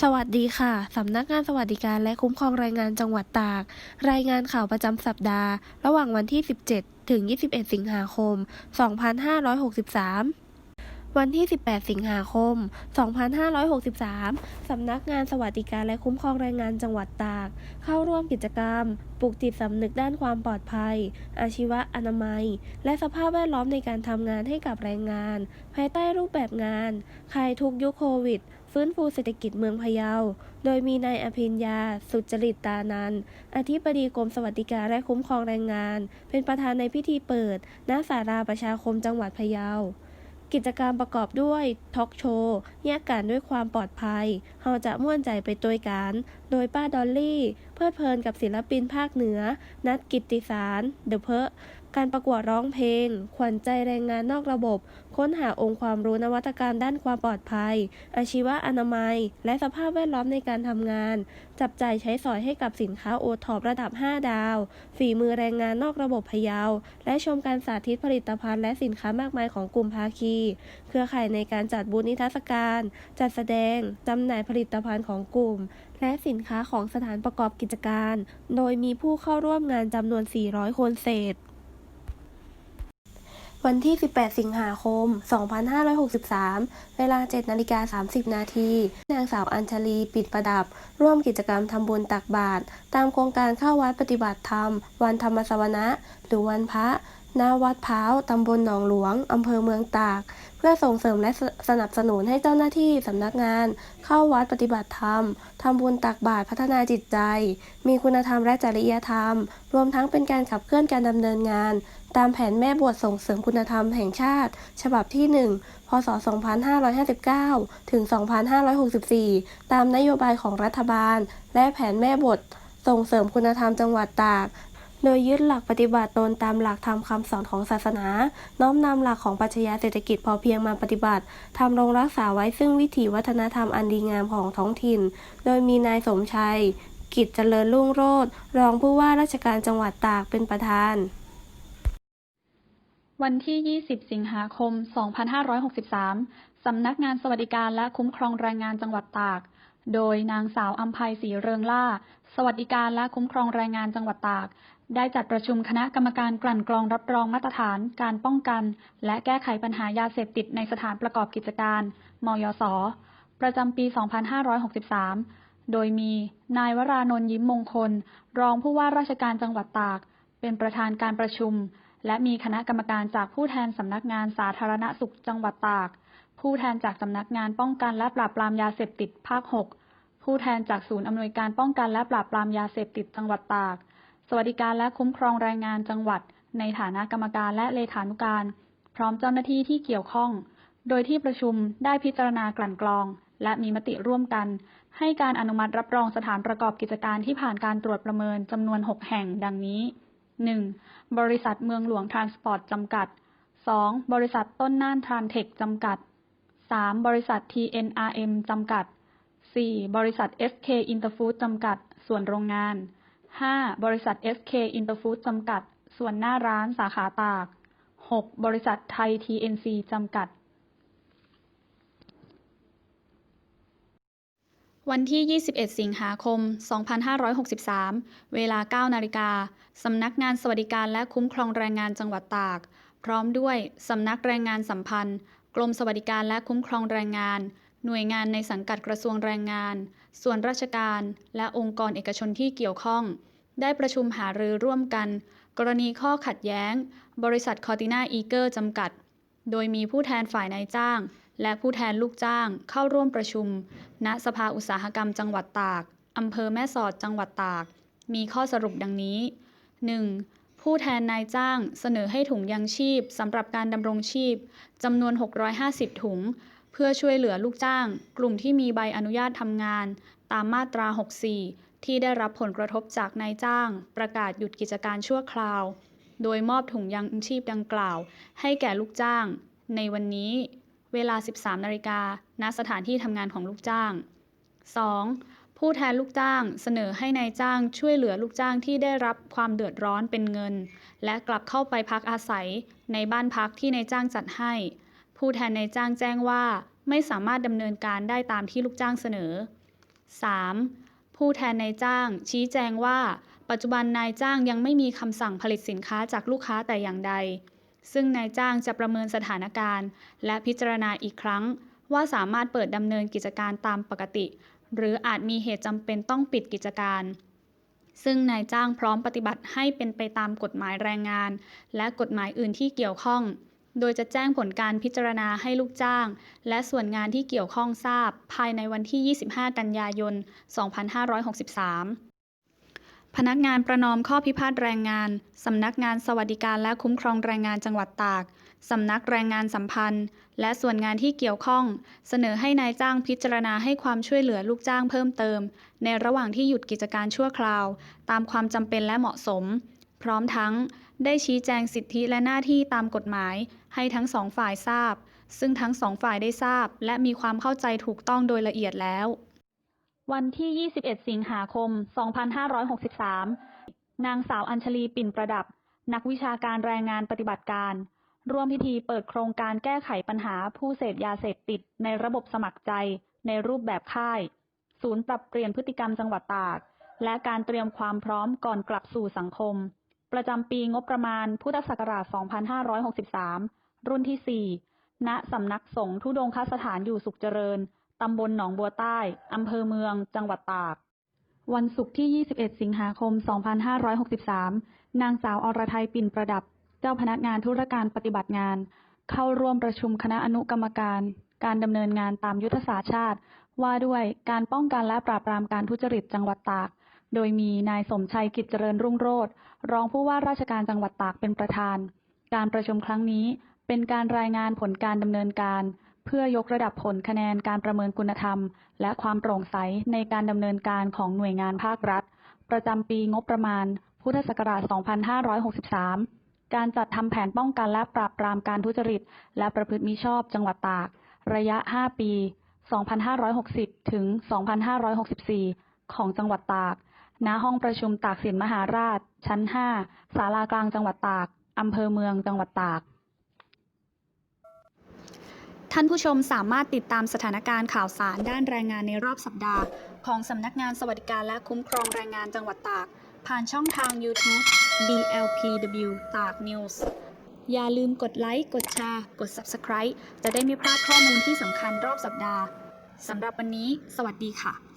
สวัสดีค่ะ สำนักงานสวัสดิการและคุ้มครองแรงงานจังหวัดตาก รายงานข่าวประจำสัปดาห์ ระหว่างวันที่ 17 ถึง 21 สิงหาคม 2563 วันที่ 18 สิงหาคม 2563 สำนักงานสวัสดิการและคุ้มครองแรงงานจังหวัดตาก เข้าร่วมกิจกรรม ปลูกจิตสำนึกด้านความปลอดภัย อาชีวะอนามัย และสภาพแวดล้อมในการทำงานให้กับแรงงาน ภายใต้รูปแบบงานคลายทุกยุคโควิด ฟื้นฟูเศรษฐกิจเมืองพะเยา โดยมีนายอภิญญา สุจริตตานันอธิบดีกรมสวัสดิการและคุ้มครองแรงงาน เป็นประธานในพิธีเปิด ณ ศาลาประชาคมจังหวัดพะเยา กิจกรรมประกอบด้วยทอล์กโชว์แยกกันด้วยความปลอดภัยเฮาจะม่วนใจไปตัวกัน โดยป้าดอลลี่ เพลิดเพลินกับศิลปินภาคเหนือ นัดกิตติสาร เดอะเพอ การประกวดร้องเพลง ขวัญใจแรงงานนอกระบบ ค้นหาองค์ความรู้นวัตกรรมด้านความปลอดภัย อาชีวะอนามัย และสภาพแวดล้อมในการทำงาน จับจ่ายใช้สอยให้กับสินค้าโอท็อประดับ 5 ดาว ฝีมือแรงงานนอกระบบพะเยาและชมการสาธิตผลิตภัณฑ์และสินค้ามากมายของกลุ่มภาคี เครือข่ายในการจัดบูธนิทรรศการ จัดแสดงจำหน่ายผลิตภัณฑ์ของกลุ่ม และสินค้าของสถานประกอบกิจการ โดยมีผู้เข้าร่วมงานจำนวน 400 คนเศษ วันที่ 18 สิงหาคม 2563 เวลา 7 นาฬิกา 30 นาที นางสาวอัญชลี ปิดประดับ ร่วมกิจกรรมทำบุญตักบาตร ตามโครงการเข้าวัดปฏิบัติธรรม วันธรรมสวนะ หรือวันพระณวัดพร้าว ตำบลหนองหลวง อำเภอเมืองตาก เพื่อส่งเสริมและสสนับสนุนให้เจ้าหน้าที่สำนักงาน เข้าวัดปฏิบัติธรรม ทำบุญตักบาตรพัฒนาจิตใจ มีคุณธรรมและจริยธรรม รวมทั้งเป็นการขับเคลื่อนการดำเนินงาน ตามแผนแม่บวชส่งเสริมคุณธรรมแห่งชาติ ฉบับที่ 1 พศ 2559 ถึง 2564 ตามนโยบายของรัฐบาล และแผนแม่บทส่งเสริมคุณธรรมจังหวัดตาก โดยยึดหลักปฏิบัติตนตามหลักธรรมคำสอนของศาสนา น้อมนำหลักของปรัชญาเศรษฐกิจพอเพียงมาปฏิบัติทำรงรักษาไว้ซึ่งวิถีวัฒนธรรมอันดีงามของท้องถิ่น โดยมีนายสมชัย กิจเจริญรุ่งโรจน์รองผู้ว่าราชการจังหวัดตากเป็นประธาน วันที่ 20 สิงหาคม 2563 สำนักงานสวัสดิการและคุ้มครองแรงงานจังหวัดตาก โดยนางสาวอัมภัยศรีเริงล่า สวัสดิการและคุ้มครองแรงงานจังหวัดตาก ได้จัดประชุมคณะกรรมการกลั่นกรองรับรองมาตรฐาน การป้องกัน และแก้ไขปัญหายาเสพติดในสถานประกอบกิจการ มยศประจำปี 2563 โดยมีนายวรานนท์ยิ้มมงคล รองผู้ว่าราชการจังหวัดตาก เป็นประธานการประชุม และมีคณะกรรมการจากผู้แทนสำนักงานสาธารณสุขจังหวัดตาก ผู้แทนจากสำนักงานป้องกันและปราบปรามยาเสพติดภาค 6 ผู้แทนจากศูนย์อำนวยการป้องกันและปราบปรามยาเสพติดจังหวัดตาก สวัสดิการและคุ้มครองแรงงานจังหวัด ในฐานะกรรมการและเลขานุการ พร้อมเจ้าหน้าที่ที่เกี่ยวข้อง โดยที่ประชุมได้พิจารณากลั่นกรอง และมีมติร่วมกัน ให้การอนุมัติรับรองสถานประกอบกิจการที่ผ่านการตรวจประเมินจำนวน 6 แห่งดังนี้ 1. บริษัทเมืองหลวงทรานสปอร์ตจำกัด 2. บริษัทต้นน่านทรานเทคจำกัด 3. บริษัท TNRM จำกัด 4. บริษัท SK Interfood จำกัด ส่วนโรงงาน 5. บริษัท SK Interfood จำกัด ส่วนหน้าร้านสาขาตาก 6. บริษัทไทย TNC จำกัด วันที่ 21 สิงหาคม 2563 เวลา 9 นาฬิกา สำนักงานสวัสดิการและคุ้มครองแรงงานจังหวัดตาก พร้อมด้วย สำนักแรงงานสัมพันธ์ กรมสวัสดิการและคุ้มครองแรงงาน หน่วยงานในสังกัดกระทรวงแรงงาน ส่วนราชการ และองค์กรเอกชนที่เกี่ยวข้อง ได้ประชุมหารือร่วมกัน กรณีข้อขัดแย้ง บริษัทคอติน่าอีเกอร์จำกัด โดยมีผู้แทนฝ่ายนายจ้าง และผู้แทนลูกจ้างเข้าร่วมประชุม ณ สภาอุตสาหกรรมจังหวัดตาก อำเภอแม่สอดจังหวัดตาก มีข้อสรุปดังนี้ 1. ผู้แทนนายจ้างเสนอให้ถุงยังชีพสำหรับการดำรงชีพจำนวน 650 ถุง เพื่อช่วยเหลือลูกจ้าง กลุ่มที่มีใบอนุญาตทำงาน ตามมาตรา 64 ที่ได้รับผลกระทบจากนายจ้าง ประกาศหยุดกิจการชั่วคราว โดยมอบถุงยังชีพดังกล่าว ให้แก่ลูกจ้าง ในวันนี้ เวลา 13นาฬิกาณสถานที่ทำงานของลูกจ้าง 2. ผู้แทนลูกจ้างเสนอให้นายจ้างช่วยเหลือลูกจ้างที่ได้รับความเดือดร้อนเป็นเงิน และกลับเข้าไปพักอาศัยในบ้านพักที่นายจ้างจัดให้ ผู้แทนนายจ้างแจ้งว่าไม่สามารถดำเนินการได้ตามที่ลูกจ้างเสนอ 3. ผู้แทนนายจ้าง ชี้แจงว่า ปัจจุบันนายจ้างยังไม่มีคำสั่งผลิตสินค้าจากลูกค้าแต่อย่างใด ซึ่งนายจ้างจะประเมินสถานการณ์ และพิจารณาอีกครั้ง ว่าสามารถเปิดดำเนินกิจการตามปกติ หรืออาจมีเหตุจำเป็นต้องปิดกิจการ ซึ่งนายจ้างพร้อมปฏิบัติให้เป็นไปตามกฎหมายแรงงาน และกฎหมายอื่นที่เกี่ยวข้อง โดยจะแจ้งผลการพิจารณาให้ลูกจ้าง และส่วนงานที่เกี่ยวข้องทราบ ภายในวันที่ 25 กันยายน 2563 พนักงานประนอมข้อพิพาทแรงงาน สำนักงานสวัสดิการและคุ้มครองแรงงานจังหวัดตาก สำนักแรงงานสัมพันธ์ และส่วนงานที่เกี่ยวข้อง เสนอให้นายจ้างพิจารณาให้ความช่วยเหลือลูกจ้างเพิ่มเติม ในระหว่างที่หยุดกิจการชั่วคราว ตามความจำเป็นและเหมาะสม พร้อมทั้ง ได้ชี้แจงสิทธิและหน้าที่ตามกฎหมาย ให้ทั้งสองฝ่ายทราบ ซึ่งทั้งสองฝ่ายได้ทราบ และมีความเข้าใจถูกต้องโดยละเอียดแล้ว วันที่ 21 สิงหาคม 2563 นางสาวอัญชลีปิ่นประดับ นักวิชาการแรงงานปฏิบัติการ ร่วมพิธีเปิดโครงการแก้ไขปัญหาผู้เสพยาเสพติดในระบบสมัครใจ ในรูปแบบค่าย ศูนย์ปรับเปลี่ยนพฤติกรรมจังหวัดตาก และการเตรียมความพร้อมก่อนกลับสู่สังคม ประจำปีงบประมาณพุทธศักราช 2563 รุ่นที่ 4 ณ สำนักสงฆ์ทุดงคสถานอยู่สุขเจริญ ตำบลหนองบัวใต้ อำเภอเมือง จังหวัดตาก วันศุกร์ที่ 21 สิงหาคม 2563 นางสาวอรไทยปิ่นประดับ เจ้าพนักงานธุรการปฏิบัติงาน เข้าร่วมประชุมคณะอนุกรรมการ การดำเนินงานตามยุทธศาสตร์ชาติ ว่าด้วยการป้องกันและปราบปรามการทุจริตจังหวัดตาก โดยมีนายสมชัยกิจเจริญรุ่งโรจน์รองผู้ว่าราชการจังหวัดตากเป็นประธาน การประชุมครั้งนี้เป็นการรายงานผลการดำเนินการ เพื่อยกระดับผลคะแนนการประเมินคุณธรรม และความโปร่งใสในการดำเนินการของหน่วยงานภาครัฐ ประจำปีงบประมาณ พุทธศักราช 2563 การจัดทำแผนป้องกันและปราบปรามการทุจริต และประพฤติมิชอบจังหวัดตาก ระยะ 5 ปี 2560 ถึง 2564 ของจังหวัดตาก ณ ห้องประชุมตากสินมหาราช ชั้น 5 ศาลากลางจังหวัดตาก อำเภอเมืองจังหวัดตาก ท่านผู้ชมสามารถติดตามสถานการณ์ข่าวสารด้านแรงงานในรอบสัปดาห์ ของสำนักงานสวัสดิการและคุ้มครองแรงงานจังหวัดตาก ผ่านช่องทาง YouTube DLPW ตาก News อย่าลืมกดไลค์ กดแชร์ กด Subscribe จะได้ไม่พลาดข้อมูลที่สำคัญรอบสัปดาห์สำหรับวันนี้ สวัสดีค่ะ